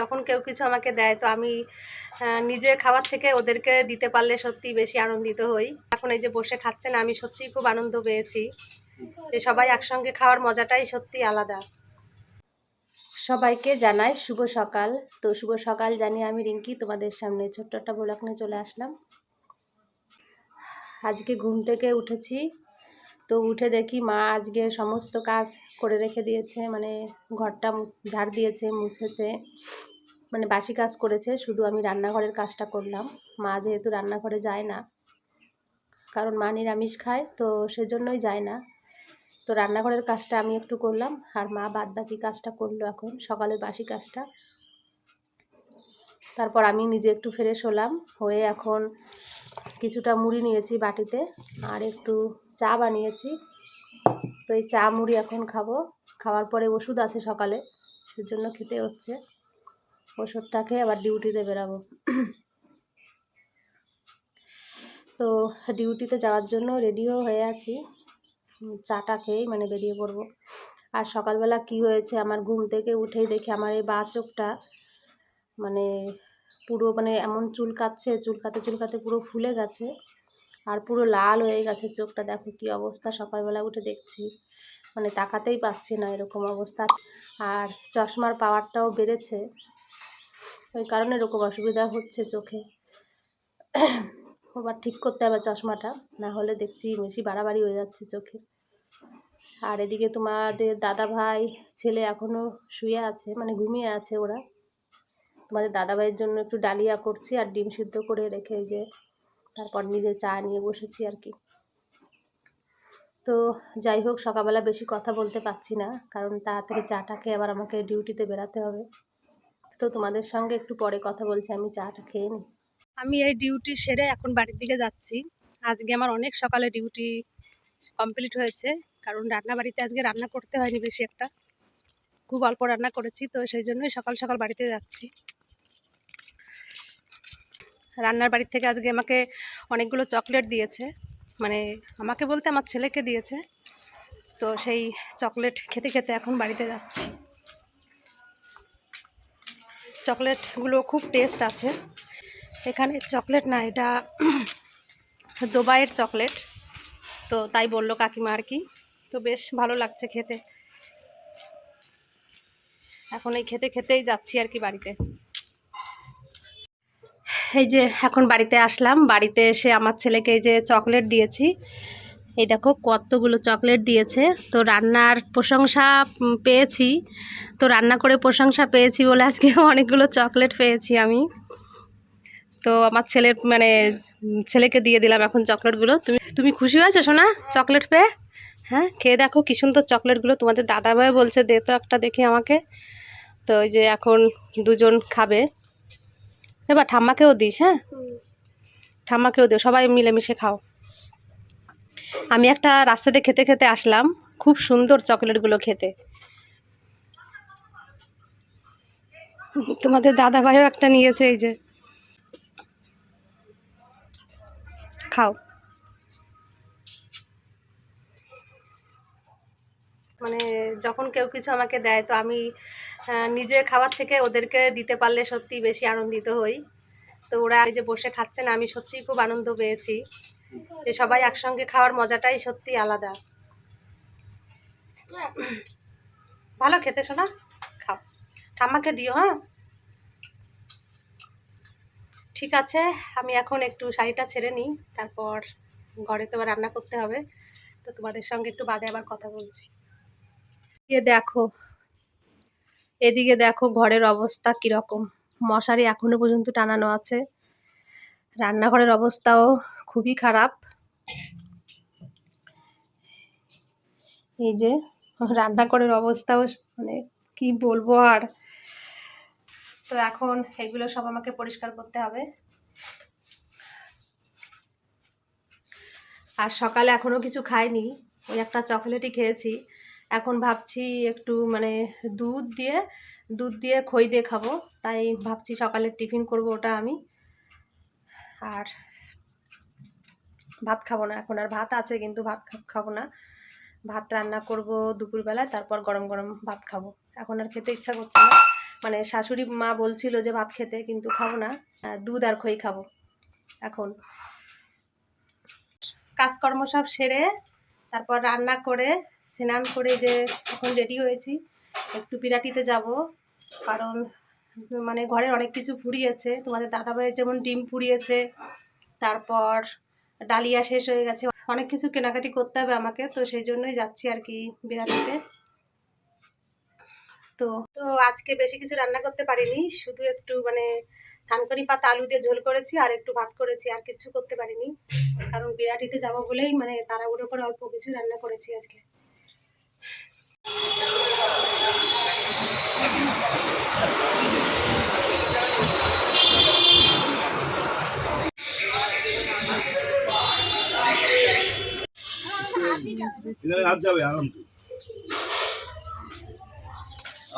যখন কেউ কিছু আমাকে দেয়, তো আমি নিজে খাবার থেকে ওদেরকে দিতে পারলে সত্যি বেশি আনন্দিত হই। এখন এই যে বসে খাচ্ছেন, আমি সত্যিই খুব আনন্দ পেয়েছি। যে সবাই একসঙ্গে খাওয়ার মজাটাই সত্যি আলাদা। সবাইকে জানাই শুভ সকাল। তো শুভ সকাল জানিয়ে আমি রিঙ্কি তোমাদের সামনে ছোট্ট একটা ব্লগ নিয়ে চলে আসলাম। আজকে ঘুম থেকে উঠেছি। তো উঠে দেখি মা আজকে সমস্ত কাজ করে রেখে দিয়েছে মানে ঘরটা ঝাড় দিয়েছে, মুছেছে মানে বাসি কাজ করেছে, শুধু আমি রান্নাঘরের কাজটা করলাম। মা যেহেতু রান্নাঘরে যায় না, কারণ মা নিরামিষ খায়, তো সেজন্যই যায় না। তো রান্নাঘরের কাজটা আমি একটু করলাম, আর মা বাদ বাকি কাজটা করল এখন, সকালের বাসি কাজটা। তারপর আমি নিজে একটু ফ্রেশ হলাম, হয়ে এখন কিছুটা মুড়ি নিয়েছি বাটিতে, আর একটু চা বানিয়েছি। তো এই চা মুড়ি এখন খাব। খাওয়ার পরে ওষুধ আছে সকালে, সেজন্য খেতে হচ্ছে। ওষুধটা খেয়ে আবার ডিউটিতে বেরাবো। তো ডিউটিতে যাওয়ার জন্য রেডিও হয়ে আছি। চাটা খেয়েই মানে বেরিয়ে পড়ব। আর সকালবেলা কি হয়েছে, আমার ঘুম থেকে উঠেই দেখি আমার এই বা চোখটা মানে পুরো মানে এমন চুলকাচ্ছে, চুলকাতে চুলকাতে পুরো ফুলে গেছে। আর পুরো লাল হয়ে গেছে চোখটা। দেখো কি অবস্থা সকালবেলা উঠে দেখছি। মানে তাকাতেই পাচ্ছি না এরকম অবস্থা। আর চশমার পাওয়ারটাও বেড়েছে। ওই কারণে এরকম অসুবিধা হচ্ছে চোখে। আবার ঠিক করতে হবে চশমাটা। না হলে দেখছি বেশি বাড়াবাড়ি হয়ে যাচ্ছে চোখে। আর এদিকে তোমাদের দাদা ভাই ছেলে এখনও শুয়ে আছে মানে ঘুমিয়ে আছে ওরা। তোমাদের দাদা ভাইয়ের জন্য একটু ডালিয়া করছি আর ডিম সিদ্ধ করে রেখে যে তারপর নিজে চা নিয়ে বসেছি আর কি। তো যাই হোক, সকালবেলা বেশি কথা বলতে পারছি না, কারণ তাড়াতাড়ি চাটা খেয়ে আবার আমাকে ডিউটিতে বেরাতে হবে। তো তোমাদের সঙ্গে একটু পরে কথা বলছি, আমি চাটা খেয়ে নিই। আমি এই ডিউটি সেরে এখন বাড়ির দিকে যাচ্ছি। আজকে আমার অনেক সকালে ডিউটি কমপ্লিট হয়েছে, কারণ রান্না বাড়িতে আজকে রান্না করতে হয়নি বেশি একটা। খুব অল্প রান্না করেছি, তো সেই জন্যই সকাল সকাল বাড়িতে যাচ্ছি। রান্নার বাড়ি থেকে আজকে আমাকে অনেকগুলো চকলেট দিয়েছে। মানে আমাকে বলতে আমার ছেলেকে দিয়েছে। তো সেই চকলেট খেতে খেতে এখন বাড়িতে যাচ্ছি। চকলেটগুলো খুব টেস্ট আছে। এখানে চকলেট না, এটা দুবাইয়ের চকলেট। তো তাই বলল কাকিমা আর কি। তো বেশ ভালো লাগছে খেতে। এখন এই খেতে খেতেই যাচ্ছি আর কি বাড়িতে। এই যে এখন বাড়িতে আসলাম, বাড়িতে এসে আমার ছেলেকে এই যে চকলেট দিয়েছি। এই দেখো কতগুলো চকলেট দিয়েছে। তো রান্নার প্রশংসা পেয়েছি। তো রান্না করে প্রশংসা পেয়েছি বলে আজকে অনেকগুলো চকলেট পেয়েছি আমি। তো আমার ছেলের মানে ছেলেকে দিয়ে দিলাম এখন চকলেটগুলো। তুমি তুমি খুশি হয়েছো সোনা, চকলেট পেয়ে? হ্যাঁ খেয়ে দেখো কি সুন্দর চকলেটগুলো। তোমাদের দাদাভাই বলছে, দে তো একটা দেখি আমাকে। তো ওই যে এখন দুজন খাবে। এবার ঠাম্মাকেও দিস হ্যাঁ? ঠাম্মাকেও দিও সবাই মিলেমিশে খাও। আমি একটা রাস্তাতে খেতে খেতে আসলাম খুব সুন্দর চকলেটগুলো খেতে। তোমাদের দাদা ভাইও একটা নিয়েছে এই যে। খাও। মানে যখন কেউ কিছু আমাকে দেয় তো আমি আহ, নিজে খাবার থেকে ওদেরকে দিতে পারলে সত্যি বেশি আনন্দিত হই। তো ওরা এই যে বসে খাচ্ছেন আমি সত্যিই খুব আনন্দ পেয়েছি। যে সবাই একসঙ্গে খাওয়ার মজাটাই সত্যি আলাদা। ভালো খেতে শোনা খাও। ঠাম্মাকে দিও হ্যাঁ? ঠিক আছে আমি এখন একটু শাড়িটা ছেড়ে নিই তারপর ঘরে তো রান্না করতে হবে। তো তোমাদের সঙ্গে একটু বাদে আবার কথা বলছি। দেখো এদিকে দেখো ঘরের অবস্থা কীরকম। মশারি এখনও পর্যন্ত টানানো আছে। রান্নাঘরের অবস্থাও খুবই খারাপ। এই যে রান্নাঘরের অবস্থাও মানে কি বলব আর। তো এখন এগুলো সব আমাকে পরিষ্কার করতে হবে। আর সকালে এখনও কিছু খাইনি। ওই একটা চকলেটই খেয়েছি। এখন ভাবছি একটু মানে দুধ দিয়ে দুধ দিয়ে খই দিয়ে খাব। তাই ভাবছি সকালের টিফিন করব ওটা আমি। আর ভাত খাব না এখন, আর ভাত আছে কিন্তু ভাত খাব না। ভাত রান্না করব দুপুরবেলায়, তারপর গরম গরম ভাত খাব। এখন আর খেতে ইচ্ছা করছে না। মানে শাশুড়ি মা বলছিল যে ভাত খেতে, কিন্তু খাব না। দুধ আর খই খাব। এখন কাজকর্ম সব সেরে তারপর রান্না করে, স্নান করে যে এখন রেডি হয়েছি, একটু বিরাটিতে যাব। কারণ মানে ঘরের অনেক কিছু ফুরিয়েছে। তোমাদের দাদাভাইয়ের যেমন ডিম ফুরিয়েছে, তারপর ডালিয়া শেষ হয়ে গেছে। অনেক কিছু কেনাকাটি করতে হবে আমাকে, তো সেই জন্যই যাচ্ছি আর কি বিরাটিতে তো তো আজকে বেশি কিছু রান্না করতে পারিনি, শুধু একটু মানে থানকারি পাতা আলু দিয়ে ঝোল করেছি আর একটু ভাত করেছি, আর কিছু করতে পারিনি। কারণ বিরাটিতে যাব বলেই মানে তাড়াহুড়ো করে অল্প কিছু রান্না করেছি আজকে।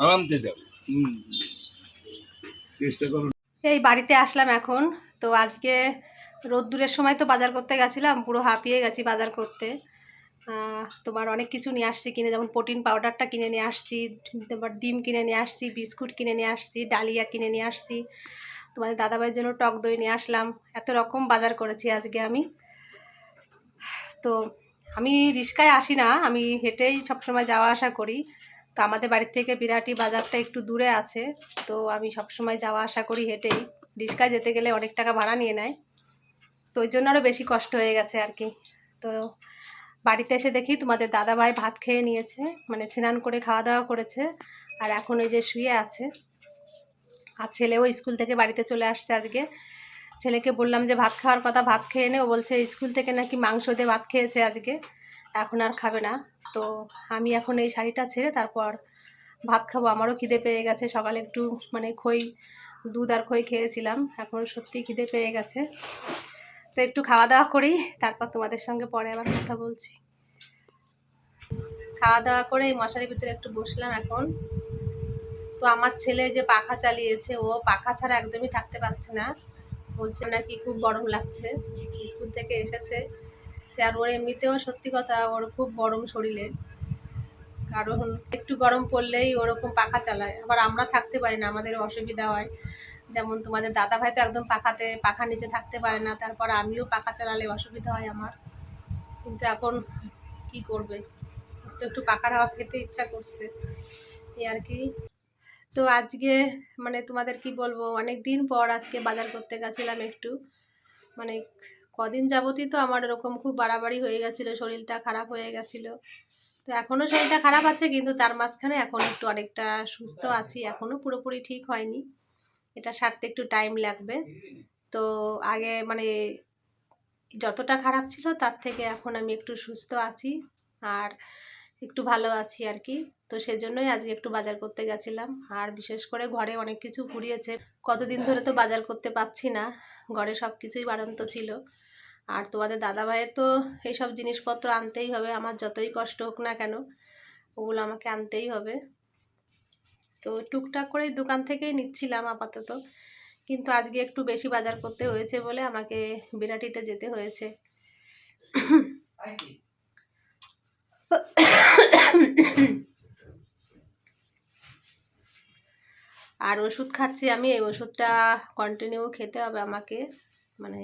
আরামতে যাবে চেষ্টা করুন এই বাড়িতে আসলাম এখন। তো আজকে রোদ্দুরের সময় তো বাজার করতে গেছিলাম, পুরো হাঁপিয়ে গেছি বাজার করতে। তোমার অনেক কিছু নিয়ে আসছি কিনে, যেমন প্রোটিন পাউডারটা কিনে নিয়ে আসছি, তোমার ডিম কিনে নিয়ে আসছি, বিস্কুট কিনে নিয়ে আসছি, ডালিয়া কিনে নিয়ে আসছি। তোমাদের দাদাভাইয়ের জন্য টক দই নিয়ে আসলাম। এত রকম বাজার করেছি আজকে আমি। তো আমি রিক্সায় আসি না, আমি হেঁটেই সবসময় যাওয়া আসা করি। তো আমাদের বাড়ির থেকে বিরাটি বাজারটা একটু দূরে আছে, তো আমি সবসময় যাওয়া আসা করি হেঁটেই। রিক্সায় যেতে গেলে অনেক টাকা ভাড়া নিয়ে নেয়। তো ওই জন্য আরও বেশি কষ্ট হয়ে গেছে আর কি। তো বাড়িতে এসে দেখি তোমাদের দাদাভাই ভাত খেয়ে নিয়েছে মানে স্নান করে খাওয়া দাওয়া করেছে, আর এখন ওই যে শুয়ে আছে। আর ছেলেও স্কুল থেকে বাড়িতে চলে আসছে আজকে। ছেলেকে বললাম যে, ভাত খাওয়ার কথা, ভাত খেয়ে নে। ও বলছে, স্কুল থেকে নাকি মাংস দিয়ে ভাত খেয়েছে আজকে। এখন আর খাবে না। তো আমি এখন এই শাড়িটা ছেড়ে তারপর ভাত খাব। আমারও খিদে পেয়ে গেছে। সকালে একটু মানে খই, দুধ আর খই খেয়েছিলাম। এখন সত্যি খিদে পেয়ে গেছে। তো একটু খাওয়া দাওয়া করি। তারপর তোমাদের সঙ্গে পরে আবার কথা বলছি। খাওয়া দাওয়া করে এই মশারির ভিতরে একটু বসলাম এখন। তো আমার ছেলে যে পাখা চালিয়েছে, ও পাখা ছাড়া একদমই থাকতে পারছে না। বলছে নাকি খুব গরম লাগছে। স্কুল থেকে এসেছে। যে আর ওর এমনিতেও সত্যি কথা ওর খুব গরম শরীরে। কারণ একটু গরম পড়লেই ওরকম পাখা চালায়। আবার আমরা থাকতে পারি না, আমাদের অসুবিধা হয়। যেমন তোমাদের দাদা ভাই তো একদম পাখাতে, পাখা নিচে থাকতে পারে না, তারপর আমিও পাখা চালালে অসুবিধা হয় আমার। কিন্তু এখন কি করবে? তো একটু পাখার হাওয়া খেতে ইচ্ছা করছে। এই আর কি। তো আজকে মানে তোমাদের কি বলব? অনেক দিন পর আজকে বাজার করতে গেছিলাম একটু। মানে কদিন যাবতই তো আমার এরকম খুব বাড়াবাড়ি হয়ে গেছিল, শরীরটা খারাপ হয়ে গেছিল। তো এখনও শরীরটা খারাপ আছে, কিন্তু তার মাঝখানে এখন একটু অনেকটা সুস্থ আছি এখনও পুরোপুরি ঠিক হয়নি। এটা সারতে একটু টাইম লাগবে। তো আগে মানে যতটা খারাপ ছিল তার থেকে এখন আমি একটু সুস্থ আছি আর একটু ভালো আছি আর কি। তো সেজন্যই আজকে একটু বাজার করতে গেছিলাম। আর বিশেষ করে ঘরে অনেক কিছু ফুরিয়েছে কতদিন ধরে তো বাজার করতে পারছি না। ঘরে সব কিছুই বাড়ন্ত ছিল। আর তোমাদের দাদাভাইয়ের তো এইসব জিনিসপত্র আনতেই হবে, আমার যতই কষ্ট হোক না কেন, ওগুলো আমাকে আনতেই হবে। তো টুকটাক করে দোকান থেকেই নিচ্ছিলাম আপাতত, কিন্তু আজকে একটু বেশি বাজার করতে হয়েছে বলে আমাকে বিরাটিতে যেতে হয়েছে। আর ওষুধ খাচ্ছি আমি, এই ওষুধটা কন্টিনিউ খেতে হবে আমাকে মানে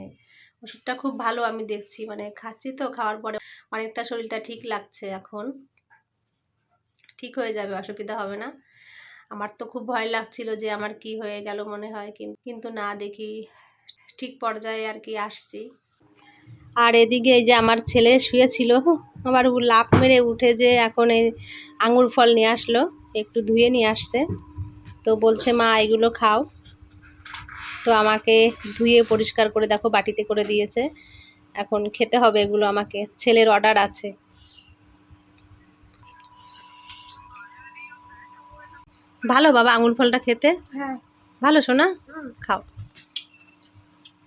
ওষুধটা খুব ভালো আমি দেখছি মানে খাচ্ছি তো, খাওয়ার পরে অনেকটা শরীরটা ঠিক লাগছে এখন। ঠিক হয়ে যাবে, অসুবিধা হবে না। আমার তো খুব ভয় লাগছিল যে আমার কি হয়ে গেল মনে হয়, কিন- কিন্তু না দেখি ঠিক পর্যায়ে আর কি আসছি। আর এদিকে এই যে আমার ছেলে শুয়েছিল, আবার লাফ মেরে উঠে যে এখন এই আঙুর ফল নিয়ে আসলো, একটু ধুয়ে নিয়ে আসছে। তো বলছে, মা, এগুলো খাও। তো আমাকে ধুয়ে পরিষ্কার করে দেখো বাটিতে করে দিয়েছে। এখন খেতে হবে এগুলো আমাকে। ছেলের অর্ডার আছে। ভালো বাবা আঙুর ফলটা খেতে? হ্যাঁ। ভালো শোনা খাও।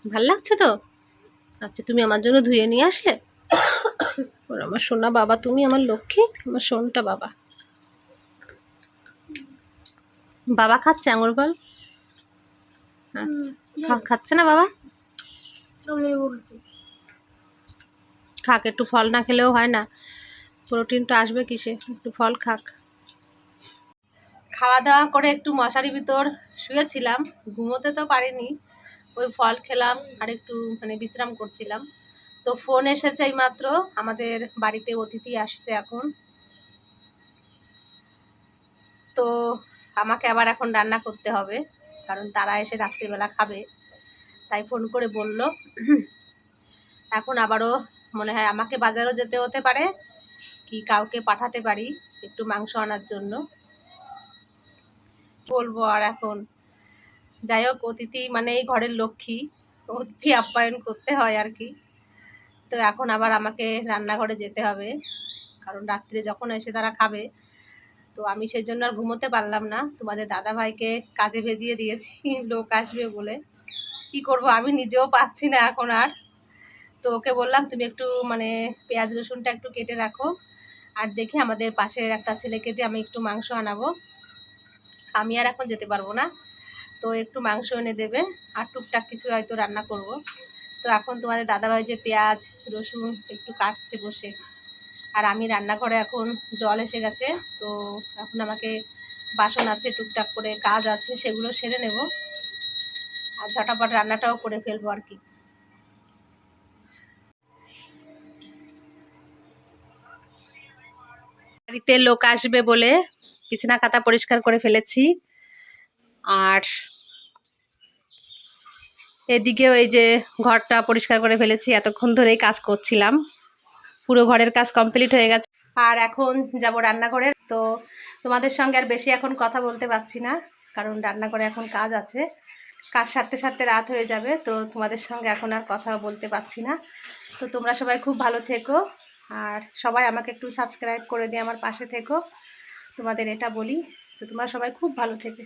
ভালো লাগছে তো? আচ্ছা তুমি আমার জন্য ধুয়ে নিয়ে আসলে ওর আমার সোনা বাবা তুমি আমার লক্ষ্মী? আমার সোনটা বাবা। বাবা খাচ্ছে আঙুর ফল? খাচ্ছে না বাবা? খাক একটু ফল না খেলেও হয় না। প্রোটিনটা আসবে কিসে? একটু ফল খাক। খাওয়া দাওয়া করে একটু মশারি ভিতর শুয়েছিলাম ঘুমোতে তো পারিনি। ওই ফল খেলাম আর একটু মানে বিশ্রাম করছিলাম। তো ফোন এসেছে এইমাত্র আমাদের বাড়িতে অতিথি আসছে এখন। তো আমাকে আবার এখন রান্না করতে হবে। কারণ তারা এসে রাত্রিবেলা খাবে। তাই ফোন করে বলল, এখন আবারও মনে হয় আমাকে বাজারও যেতে হতে পারে, কি কাউকে পাঠাতে পারি একটু মাংস আনার জন্য। বলব আর এখন। যাই হোক, অতিথি মানে এই ঘরের লক্ষ্মী, অতিথি আপ্যায়ন করতে হয় আর কি। তো এখন আবার আমাকে রান্নাঘরে যেতে হবে, কারণ রাত্রে যখন এসে তারা খাবে তো আমি সেই জন্য আর ঘুমোতে পারলাম না। তোমাদের দাদা ভাইকে কাজে ভেজিয়ে দিয়েছি, লোক আসবে বলে। কি করব, আমি নিজেও পাচ্ছি না এখন আর। তো ওকে বললাম, তুমি একটু মানে পেঁয়াজ রসুনটা একটু কেটে রাখো। আর দেখি আমাদের পাশের একটা ছেলেকে দিয়ে আমি একটু মাংস আনাবো। আমি আর এখন যেতে পারব না। তো একটু মাংস এনে দেবে। আর টুকটাক কিছু হয়তো রান্না করব। তো এখন তোমাদের দাদাভাই যে পেঁয়াজ, রসুন একটু কাটছে বসে আর আমি রান্নাঘরে এখন জল এসে গেছে, তো এখন আমাকে বাসন আছে, টুকটাক করে কাজ আছে, সেগুলো সেরে নেব। আর ঝটাপট রান্নাটাও করে ফেলব আর কি। বাড়িতে লোক আসবে বলে বিছানা খাতা পরিষ্কার করে ফেলেছি। আর এদিকেও এই যে ঘরটা পরিষ্কার করে ফেলেছি, এতক্ষণ ধরেই কাজ করছিলাম। পুরো ঘরের কাজ কমপ্লিট হয়ে গেছে। আর এখন যাব রান্নাঘরে। তো তোমাদের সঙ্গে আর বেশি এখন কথা বলতে পারছি না, কারণ রান্নাঘরে এখন কাজ আছে। কাজ সারতে সারতে রাত হয়ে যাবে, তো তোমাদের সঙ্গে এখন আর কথা বলতে পারছি না। তো তোমরা সবাই খুব ভালো থেকো, আর সবাই আমাকে একটু সাবস্ক্রাইব করে দিয়ে আমার পাশে থেকো। তোমাদের এটা বলি, তো তোমরা সবাই খুব ভালো থেকে।